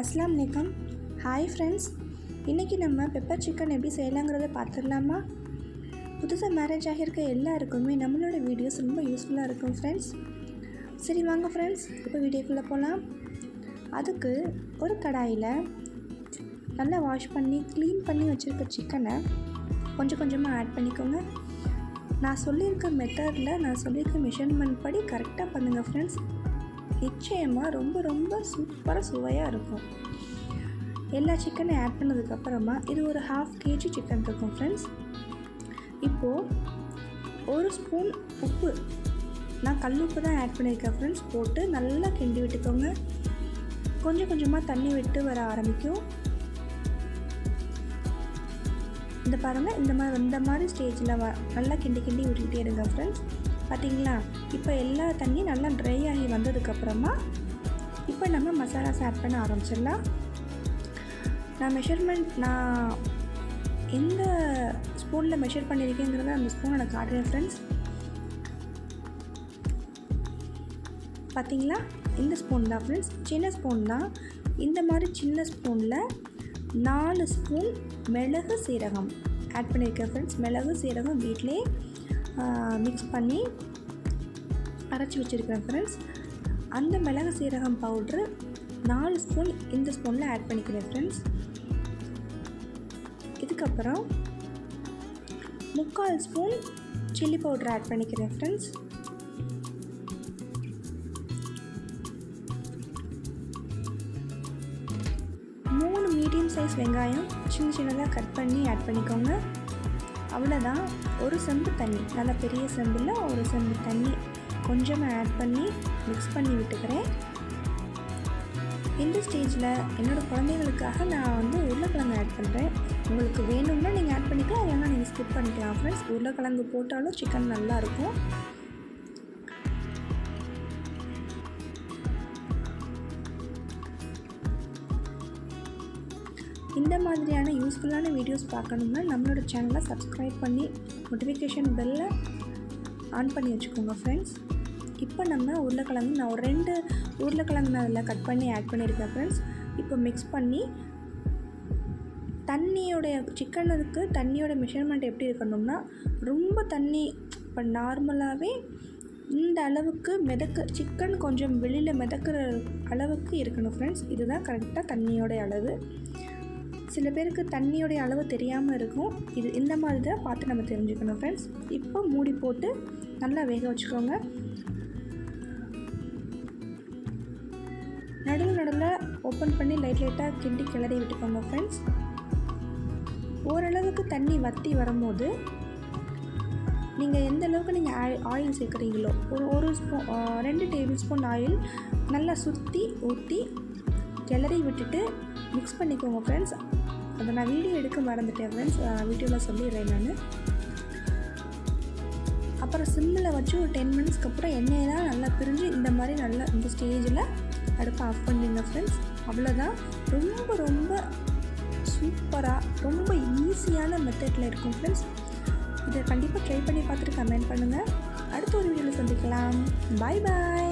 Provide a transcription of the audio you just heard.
அஸ்லாம் வலைக்கம் hi friends இன்றைக்கி நம்ம பெப்பர் சிக்கன் எப்படி செய்யலாங்கிறத பார்த்துடலாமா? புதுசாக மேரேஜ் ஆகியிருக்க எல்லாருக்குமே நம்மளோட வீடியோஸ் ரொம்ப யூஸ்ஃபுல்லாக இருக்கும் ஃப்ரெண்ட்ஸ் சரி வாங்க ஃப்ரெண்ட்ஸ் இப்போ வீடியோக்குள்ளே போகலாம் அதுக்கு ஒரு கடாயில் நல்லா வாஷ் பண்ணி க்ளீன் பண்ணி வச்சுருக்க சிக்கனை கொஞ்சம் கொஞ்சமாக ஆட் பண்ணிக்கோங்க. நான் சொல்லியிருக்க மெத்தடில் நான் சொல்லியிருக்க மெஷர்மெண்ட் படி கரெக்டாக பண்ணுங்கள் ஃப்ரெண்ட்ஸ் நிச்சயமாக ரொம்ப ரொம்ப சூப்பராக சுவையாக இருக்கும். எல்லா சிக்கனையும் ஆட் பண்ணதுக்கப்புறமா இது ஒரு ஹாஃப் கேஜி சிக்கன் இருக்கும் ஃப்ரெண்ட்ஸ் இப்போது ஒரு ஸ்பூன் உப்பு. நான் கல் உப்பு தான் ஆட் பண்ணியிருக்கேன் ஃப்ரெண்ட்ஸ் போட்டு நல்லா கிண்டி விட்டுக்கோங்க. கொஞ்சம் கொஞ்சமாக தண்ணி விட்டு வர ஆரம்பிக்கும். இந்த பாருங்கள் இந்த மாதிரி இந்த மாதிரி ஸ்டேஜில் வ நல்லா கிண்டி கிண்டி விட்டுக்கிட்டே இருங்க ஃப்ரெண்ட்ஸ் பார்த்தீங்களா? இப்போ எல்லா தண்ணியும் நல்லா ட்ரை ஆகி வந்ததுக்கப்புறமா இப்போ நம்ம மசாலாஸ் ஆட் பண்ண ஆரம்பிச்சிடலாம். நான் மெஷர்மெண்ட் நான் எந்த ஸ்பூனில் மெஷர் பண்ணியிருக்கேங்கிறத அந்த ஸ்பூன் நான் காட்டுறேன் ஃப்ரெண்ட்ஸ் பார்த்தீங்களா? இந்த ஸ்பூன் தான் ஃப்ரெண்ட்ஸ் சின்ன ஸ்பூன் தான். இந்த மாதிரி சின்ன ஸ்பூனில் நாலு ஸ்பூன் மிளகு சீரகம். ஆட் பண்ணியிருக்கேன் ஃப்ரெண்ட்ஸ் மிளகு சீரகம் வீட்டிலே மிக்ஸ் பண்ணி அரைச்சி வச்சுருக்கேன் ஃப்ரெண்ட்ஸ் அந்த மிளகு சீரகம் பவுட்ரு நாலு ஸ்பூன் இந்த ஸ்பூனில் ஆட் பண்ணிக்கிறேன் ஃப்ரெண்ட்ஸ் இதுக்கப்புறம் முக்கால் ஸ்பூன் சில்லி பவுட்ரு ஆட் பண்ணிக்கிறேன் ஃப்ரெண்ட்ஸ் மூணு மீடியம் சைஸ் வெங்காயம் சின்ன சின்னதாக கட் பண்ணி ஆட் பண்ணிக்கோங்க. அவ்வளோதான் ஒரு செம்பு தண்ணி. நல்லா பெரிய செம்பில் ஒரு செம்பு தண்ணி கொஞ்சமாக ஆட் பண்ணி மிக்ஸ் பண்ணி விட்டுக்கிறேன். இந்த ஸ்டேஜில் என்னோடய குழந்தைங்களுக்காக நான் வந்து உருளைக்கிழங்கு ஆட் பண்ணுறேன் உங்களுக்கு வேணும்னா நீங்கள் ஆட் பண்ணிக்கலாம் இல்லைன்னா நீங்கள் ஸ்கிப் பண்ணிக்கலாம். ஃப்ரெண்ட்ஸ் உருளைக்கிழங்கு போட்டாலும் சிக்கன் நல்லாயிருக்கும் இந்த மாதிரியான யூஸ்ஃபுல்லான வீடியோஸ் பார்க்கணும்னா நம்மளோட சேனலை சப்ஸ்கிரைப் பண்ணி நோட்டிஃபிகேஷன் பெல்லை ஆன் பண்ணி வச்சுக்கோங்க ஃப்ரெண்ட்ஸ் இப்போ நம்ம உருளைக்கிழங்கு நான் ஒரு ரெண்டு உருளைக்கிழங்கு நான் அதில் கட் பண்ணி ஆட் பண்ணியிருக்கேன் ஃப்ரெண்ட்ஸ் இப்போ மிக்ஸ் பண்ணி தண்ணியோடைய சிக்கனுக்கு தண்ணியோட மெஷர்மெண்ட் எப்படி இருக்கணும்னா ரொம்ப தண்ணி இப்போ நார்மலாகவே இந்த அளவுக்கு மிதக்க சிக்கன் கொஞ்சம் வெளியில் மிதக்கிற அளவுக்கு இருக்கணும் ஃப்ரெண்ட்ஸ் இதுதான் கரெக்டாக தண்ணியோடைய அளவு. சில பேருக்கு தண்ணியோடைய அளவு தெரியாமல் இருக்கும். இது இந்த மாதிரி தான் பார்த்து நம்ம தெரிஞ்சுக்கணும் ஃப்ரெண்ட்ஸ் இப்போ மூடி போட்டு நல்லா வேக வச்சுக்கோங்க. நடுவில் நடுவில் ஓப்பன் பண்ணி லைட் லைட்டாக கிண்டி கிளறி விட்டுக்கோங்க ஃப்ரெண்ட்ஸ் ஓரளவுக்கு தண்ணி வற்றி வரும்போது நீங்கள் எந்த அளவுக்கு நீங்கள் ஆயில் ஆயில் சேர்க்குறீங்களோ ஒரு ஒரு ஸ்பூன் ரெண்டு டேபிள் ஸ்பூன் ஆயில் நல்லா சுற்றி ஊற்றி கிளறி விட்டுட்டு மிக்ஸ் பண்ணிக்கோங்க ஃப்ரெண்ட்ஸ் அதை நான் வீடியோ எடுக்க மறந்துட்டேன் ஃப்ரெண்ட்ஸ் வீடியோவில் சொல்லிடுறேன் நான். அப்புறம் சிம்மில் வச்சு ஒரு டென் மினிட்ஸ்க்கு அப்புறம் எண்ணெயெல்லாம் நல்லா பிரிஞ்சு இந்த மாதிரி நல்லா இந்த ஸ்டேஜில் அடுப்பை ஆஃப் பண்ணிடுங்க ஃப்ரெண்ட்ஸ் அவ்வளோதான் ரொம்ப ரொம்ப சூப்பராக ரொம்ப ஈஸியான மெத்தடில் இருக்கும் ஃப்ரெண்ட்ஸ் இதை கண்டிப்பாக ட்ரை பண்ணி பார்த்துட்டு கமெண்ட் பண்ணுங்கள் அடுத்த ஒரு வீடியோவில் சந்திக்கலாம். பாய் பாய்